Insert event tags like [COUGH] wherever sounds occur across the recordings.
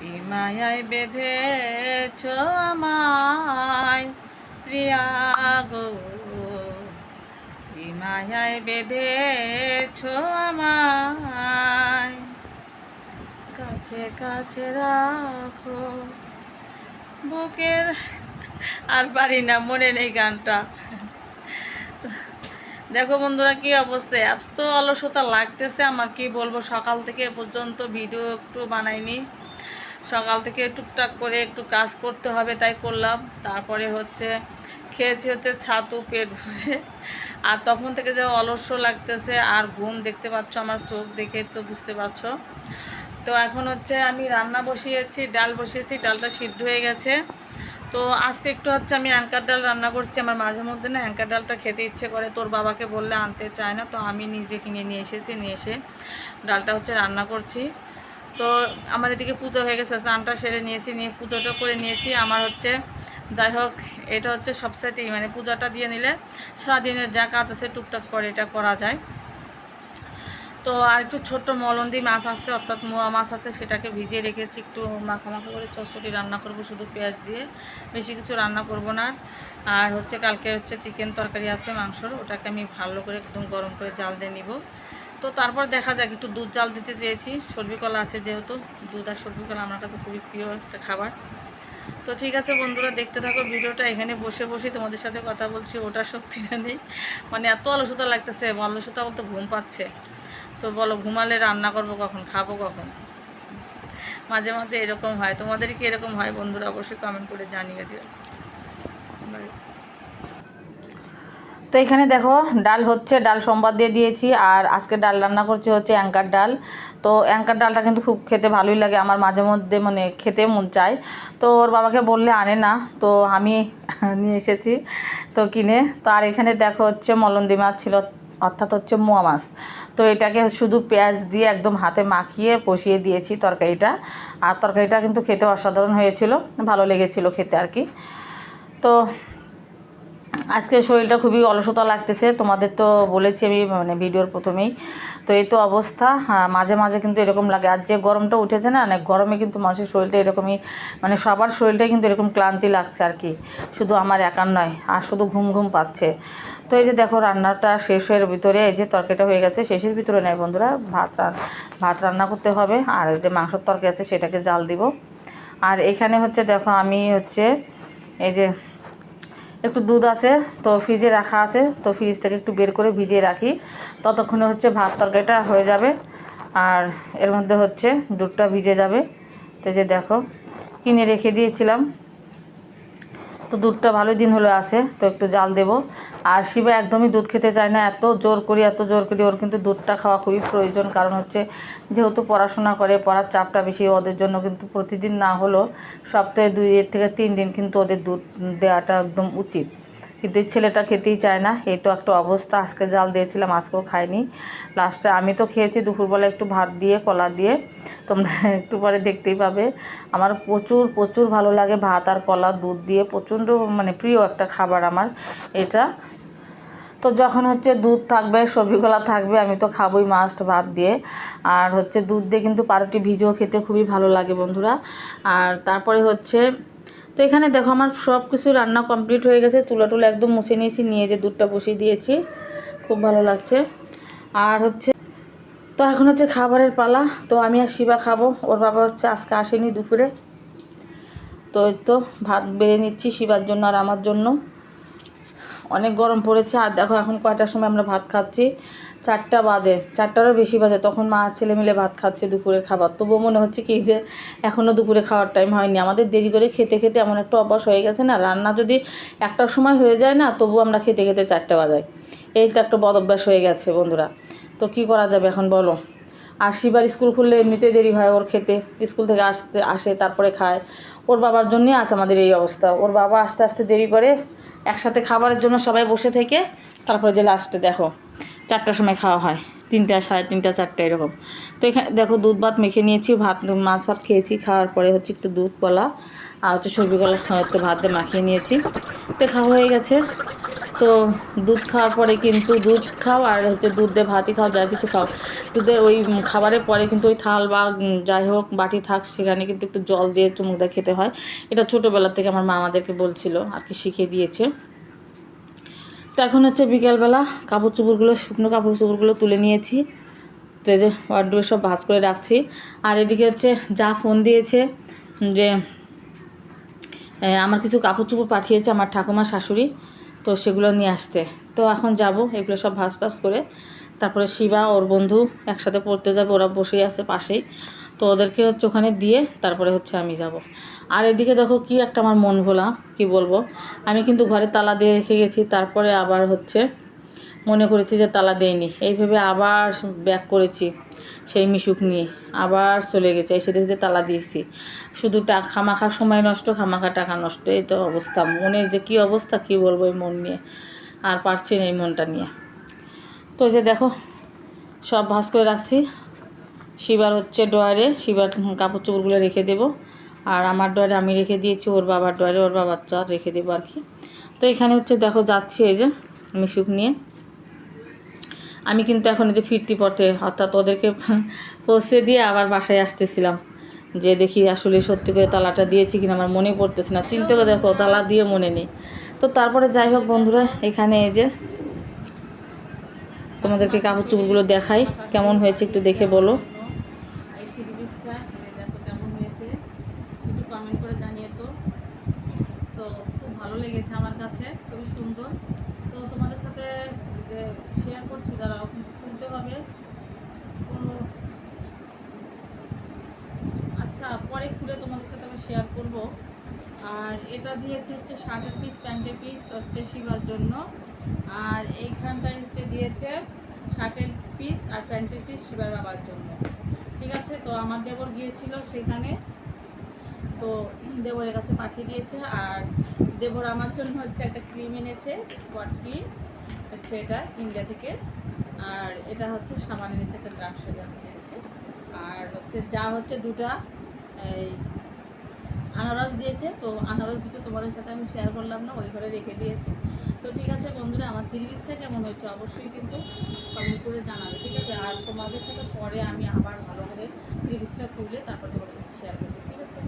কি মায়ায় বেঁধেছ আমায়, প্রিয়া গো। কি মায়ায় বেঁধেছ আমায়। কাছে কাছে রাখো বুকের, আর পারি না, মনে নেই গানটা। দেখো বন্ধুরা কি অবস্থা, এত অলসতা লাগতেছে, আমার কি বলব, সকাল থেকে পর্যন্ত ভিডিও একটু বানাইনি। সকাল থেকে টুকটাক করে একটু কাজ করতে হবে তাই করলাম। তারপরে হচ্ছে খেয়েছি হচ্ছে ছাতু পেট ভরে। আর তখন থেকে যে অলস্য লাগতেছে, আর ঘুম দেখতে পাচ্ছ, আমার চোখ দেখে তো বুঝতে পারছ। তো এখন হচ্ছে আমি রান্না বসিয়েছি, ডাল বসিয়েছি, ডালটা সিদ্ধ হয়ে গেছে। তো আজকে একটু হচ্ছে আমি অ্যাঙ্কার ডাল রান্না করছি, আমার মাঝে মধ্যে না অ্যাঙ্কার ডালটা খেতে ইচ্ছে করে, তোর বাবাকে বললে আনতে চায় না, তো আমি নিজে কিনে নিয়ে এসেছি, নিয়ে এসে ডালটা হচ্ছে রান্না করছি। তো আমার এদিকে পুজো হয়ে গেছে, স্নানটা সেরে নিয়েছি, নিয়ে পুজোটা করে নিয়েছি। আমার হচ্ছে, যাই হোক, এটা হচ্ছে সবসাইতেই মানে পূজাটা দিয়ে নিলে সারাদিনের যা কাজ আছে টুকটাক করে এটা করা যায়। তো আর একটু ছোট্ট মলন্দি মাছ আছে, অর্থাৎ মোয়া মাছ আছে, সেটাকে ভিজিয়ে রেখেছি, একটু মাখা মাখা করে চচ্চড়ি রান্না করব শুধু পেঁয়াজ দিয়ে। বেশি কিছু রান্না করব না। আর হচ্ছে, কালকে হচ্ছে চিকেন তরকারি আছে, মাংসর, ওটাকে আমি ভালো করে একদম গরম করে জাল দিয়ে নিব। তো তারপর দেখা যাক, একটু দুধ জাল দিতে চেয়েছি। সর্বি কলা আছে যেহেতু, দুধ আর সর্বি কলা আমার কাছে খুবই প্রিয় একটা খাবার। তো ঠিক আছে বন্ধুরা, দেখতে থাকো ভিডিওটা, এখানে বসে বসে তোমাদের সাথে কথা বলছি ওটার শক্তিটা নেই। মানে এত অলসতা লাগতেছে, অলসতা বলতে ঘুম পাচ্ছে। তো বলো, ঘুমালে রান্না করব কখন, খাব কখন? মাঝে মাঝে এরকম হয়, তোমাদের কি এরকম হয় বন্ধুরা? অবশ্যই কমেন্ট করে জানিয়ে দিও. তো এখানে দেখো, ডাল হচ্ছে, ডাল সোমবার দিয়ে দিয়েছি, আর আজকে ডাল রান্না করছি হচ্ছে অ্যাঙ্কার ডাল। তো অ্যাঙ্কার ডালটা কিন্তু খুব খেতে ভালোই লাগে, আমার মাঝে মধ্যে মানে খেতে মন চায়। তো ওর বাবাকে বললে আনে না, তো আমি [LAUGHS] নিয়ে এসেছি তো কিনে। তো আর এখানে দেখো হচ্ছে মলন্দি মাছ ছিল, অর্থাৎ হচ্ছে মোয়া মাছ। তো এটাকে শুধু পেঁয়াজ দিয়ে একদম হাতে মাখিয়ে বসিয়ে দিয়েছি তরকারিটা, আর তরকারিটা কিন্তু খেতে অসাধারণ হয়েছিল, ভালো লেগেছিল খেতে আর কি। তো আজকে শরীরটা খুবই অলসতা লাগতেছে, তোমাদের তো বলেছি আমি মানে ভিডিওর প্রথমেই। তো এই তো অবস্থা মাঝে মাঝে কিন্তু এরকম লাগে। আর যে গরমটা উঠেছে না অনেক গরমে কিন্তু মানুষের শরীরটা এরকমই মানে সবার শরীরটাই কিন্তু এরকম ক্লান্তি লাগছে আর কি। শুধু আমার একার নয়, আর শুধু ঘুম ঘুম পাচ্ছে। তো এই যে দেখো, রান্নাটা শেষ হয়ে ভিতরে এই যে তরকারিটা হয়ে গেছে, শেষের ভিতরে নেয় বন্ধুরা, ভাত ভাত রান্না করতে হবে, আর যে মাংসর তরকারি আছে সেটাকে জাল দিব। আর এখানে হচ্ছে দেখো, আমি হচ্ছে এই যে একটু দুধ আছে, তো ফ্রিজে রাখা আছে, তো ফ্রিজ থেকে একটু বের করে ভিজিয়ে রাখি। ততক্ষণে হচ্ছে ভাত তরকারিটা হয়ে যাবে, আর এর মধ্যে হচ্ছে দুধটা ভিজে যাবে। তো যে দেখো, কিনে রেখে দিয়েছিলাম। তো দুধটা ভালোই দিন হলো আছে তো একটু জাল দেব। আর শিবা একদমই দুধ খেতে চায় না, এত জোর করি, এত জোর করি, ওর কিন্তু দুধটা খাওয়া খুবই প্রয়োজন। কারণ হচ্ছে যেহেতু পড়াশোনা করে, পড়ার চাপটা বেশি, ওদের জন্য কিন্তু প্রতিদিন না হলেও সপ্তাহে দুই থেকে তিন দিন কিন্তু ওদের দুধ দেওয়াটা একদম উচিত। কিন্তু ছেলেটা খেতেই চায় না। এই তো একটা অবস্থা, আজকে জাল দিয়েছিলাম, আজকেও খাইনি লাস্টে আমি তো খেয়েছি, দুপুরবেলা একটু ভাত দিয়ে, কলা দিয়ে। তোমরা [LAUGHS] একটু পরে দেখতেই পাবে। আমার প্রচুর প্রচুর ভালো লাগে ভাত আর কলা, দুধ দিয়ে। প্রচণ্ড মানে প্রিয় একটা খাবার আমার এটা। তো যখন হচ্ছে দুধ থাকবে সবজিগুলা থাকবে, আমি তো খাবোই মাস্ট ভাত দিয়ে। আর হচ্ছে দুধ দিয়ে কিন্তু পারোটি ভিজেও খেতে খুবই ভালো লাগে বন্ধুরা। আর তারপরে হচ্ছে তো এখানে দেখো আমার সব কিছু রান্না কমপ্লিট হয়ে গেছে। চুলা টুলা একদম মুছে নিয়েছি, নিয়ে যে দুধটা বসিয়ে দিয়েছি। খুব ভালো লাগছে। আর হচ্ছে, তো এখন হচ্ছে খাবারের পালা। তো আমি আর শিবা খাব। ওর বাবা হচ্ছে আজকে আসেনি দুপুরে। তো তো ভাত বেড়ে নিচ্ছি শিবার জন্য আর আমার জন্য। অনেক গরম পড়েছে। আর দেখো এখন কয়টার সময় আমরা ভাত খাচ্ছি। চারটা বাজে, চারটারও বেশি বাজে। তখন মা ছেলে মিলে ভাত খাচ্ছে দুপুরে খাবার। তবুও মনে হচ্ছে কি যে এখনও দুপুরে খাওয়ার টাইম হয়নি। আমাদের দেরি করে খেতে খেতে এমন একটা অভ্যাস হয়ে গেছে না, রান্না যদি একটার সময় হয়ে যায় না তবু আমরা খেতে খেতে চারটে বাজাই। এই তো একটা বদ অভ্যাস হয়ে গেছে বন্ধুরা। তো কি করা যাবে এখন বলো? আর শিবার স্কুল খুললে এমনিতে দেরি হয় ওর খেতে। স্কুল থেকে আসতে, আসে, তারপরে খায়। ওর বাবার জন্যই আছে আমাদের এই অবস্থা। ওর বাবা আস্তে আস্তে দেরি করে একসাথে খাবারের জন্য সবাই বসে থেকে, তারপরে যে লাস্টে দেখো। চারটার সময় খাওয়া হয়। তিনটা, সাড়ে তিনটা, চারটা এরকম। তো এখানে দেখো দুধ ভাত মেখে নিয়েছি, ভাত, মাছ ভাত খেয়েছি, খাওয়ার পরে হচ্ছে একটু দুধ, কলা আর হচ্ছে সবজি কলা ভাত দিয়ে মাখিয়ে নিয়েছি। তো খাওয়া হয়ে গেছে। তো দুধ খাওয়ার পরে কিন্তু দুধ খাও আর হচ্ছে দুধ দিয়ে ভাতই খাও, যা কিছু খাও। দুধের ওই খাবারের পরে কিন্তু ওই থাল বা যাই হোক বাটি থাক, সেখানে কিন্তু একটু জল দিয়ে চুমুক দিয়ে খেতে হয়। এটা ছোটোবেলা থেকে আমার মা আমাদেরকে বলছিল আর কি শিখিয়ে দিয়েছে। তো এখন হচ্ছে বিকেলবেলা কাপড় চোপড়গুলো, শুকনো কাপড় চোপড়গুলো তুলে নিয়েছি। তো যে ওয়ার্ড্রোবে সব ভাঁজ করে রাখছি। আর এদিকে হচ্ছে যা ফোন দিয়েছে যে আমার কিছু কাপড় চোপড় পাঠিয়েছে আমার ঠাকুমা শাশুড়ি, তো সেগুলো নিয়ে আসতে। তো এখন যাব এগুলো সব ভাজ টাজ করে। তারপরে শিবা, ওর বন্ধু একসাথে পড়তে যাবে, ওরা বসেই আছে পাশেই। তো ওদেরকে হচ্ছে ওখানে দিয়ে তারপরে হচ্ছে আমি যাব। আর এদিকে দেখো কি একটা আমার মন ভোলা, কি বলব? আমি কিন্তু ঘরে তালা দিয়ে রেখে গেছি, তারপরে আবার হচ্ছে মনে করেছি যে তালা দেয়নি এইভাবে আবার ব্যাক করেছি সেই মিশুক নিয়ে, আবার চলে গেছে, এসে দেখছি যে তালা দিয়েছি। শুধু টাকা খামাখা সময় নষ্ট, খামাখা টাকা নষ্ট, এই তো অবস্থা। মনের যে কি অবস্থা, কি বলব এই মন নিয়ে? আর পারছি না এই মনটা নিয়ে। তো যে দেখো, সব ভাজ করে রাখছি। শিবার হচ্ছে ডয়ারে শিবার কাপড় চোপড়গুলো রেখে দেবো। আর আমার ডয়ারে আমি রেখে দিয়েছি, ওর বাবার ডয়ারে ওর বাবার চর রেখে দেবো আর কি। তো এখানে হচ্ছে দেখো যাচ্ছি এই যে মিশুক নিয়ে। আমি কিন্তু এখন এই যে ফিরতি পথে, অর্থাৎ ওদেরকে [LAUGHS] পৌঁছে দিয়ে আবার বাসায় আসতেছিলাম। যে দেখি আসলে সত্যি করে তালাটা দিয়েছি কিনা, আমার মনে পড়তেছে না। চিন্তা করে দেখো, তালা দিয়ে মনে নেই। তো তারপরে যাই হোক বন্ধুরা, এখানে এই যে তোমাদেরকে কাপড় চুপড়গুলো দেখাই, কেমন হয়েছে একটু দেখে বলো। দেখো কেমন হয়েছে। একটু কমেন্ট করে জানিয়ে তো। তো খুব ভালো লেগেছে আমার কাছে, খুবই সুন্দর। তো তোমাদের সাথে শেয়ার করছি, দাঁড়াও কিন্তু খুলতে হবে। কোনো আচ্ছা পরে খুলে তোমাদের সাথে আমি শেয়ার করব। আর এটা দিয়েছে হচ্ছে শার্টের পিস প্যান্টের পিস হচ্ছে শিবার জন্য। আর এইখানটায় হচ্ছে দিয়েছে শার্টের পিস আর প্যান্টের পিস শিবার বাবার জন্য। ঠিক আছে? তো আমার দেবর গিয়েছিল সেখানে। তো দেবরের কাছে পাঠিয়ে দিয়েছে। আর দেবর আমার জন্য হচ্ছে একটা ক্রিম এনেছে স্পট ক্রিম হচ্ছে এটা ইন্ডিয়া থেকে। আর এটা হচ্ছে সামান এনেছে একটা ড্রাফ সেটা এনেছে। আর হচ্ছে যা হচ্ছে দুটা, এই আনারস দিয়েছে, তো আনারস দুটো তোমাদের সাথে আমি শেয়ার করলাম না, ওই ঘরে রেখে দিয়েছি। তো ঠিক আছে বন্ধুরা, আমার ত্রিপিসটা কেমন হয়েছে অবশ্যই কিন্তু কমেন্ট করে জানাবে, ঠিক আছে? আর তোমাদের সাথে পরে আমি আবার ভালো করে থ্রি খুলে তারপর তোমাদের সাথে শেয়ার করব, ঠিক আছে?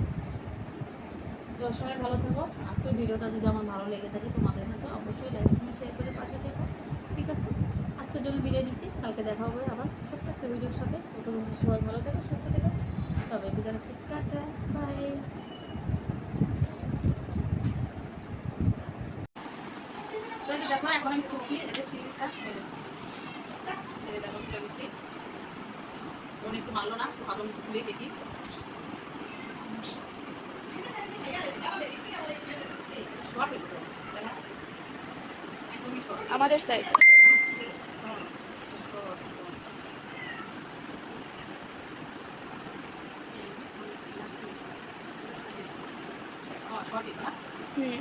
তো সবাই ভালো থাকো। আজকে ভিডিওটা যদি আমার ভালো লেগে থাকে, তোমাদের কাছে অবশ্যই লাইক কমেন্ট শেয়ার করে পাশে থেকো, ঠিক আছে? আজকের জন্য বিদায় নিচ্ছি, কালকে দেখা হবে আবার ছোট্ট একটা ভিডিওর সাথে। তো সবাই ভালো থেকো, সুস্থ থেকো। সবাই বিদায় হচ্ছে টাটা বাই তো এই দেখো এখন আমি এই যে সিরিজটা এই যে এই দেখো মনে একটু না একটু দেখি। আমাদের সাইজ হ্যাঁ, short একদম। ও, short ই তো না? হুম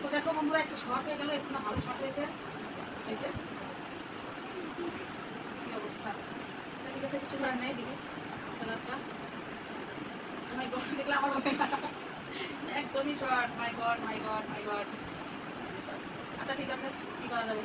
তো দেখো বন্ধুরা একটু শর্ট হয়ে গেল একটু ভালো শর্ট হয়েছে। এই যে। কি অবস্থা? আচ্ছা ঠিক আছে, কিছু করার নেই, দিদি। স্যালাডটা মাই গড দেখলে আমার একদমই short. My god my god my god আচ্ছা ঠিক আছে, কি করা যাবে?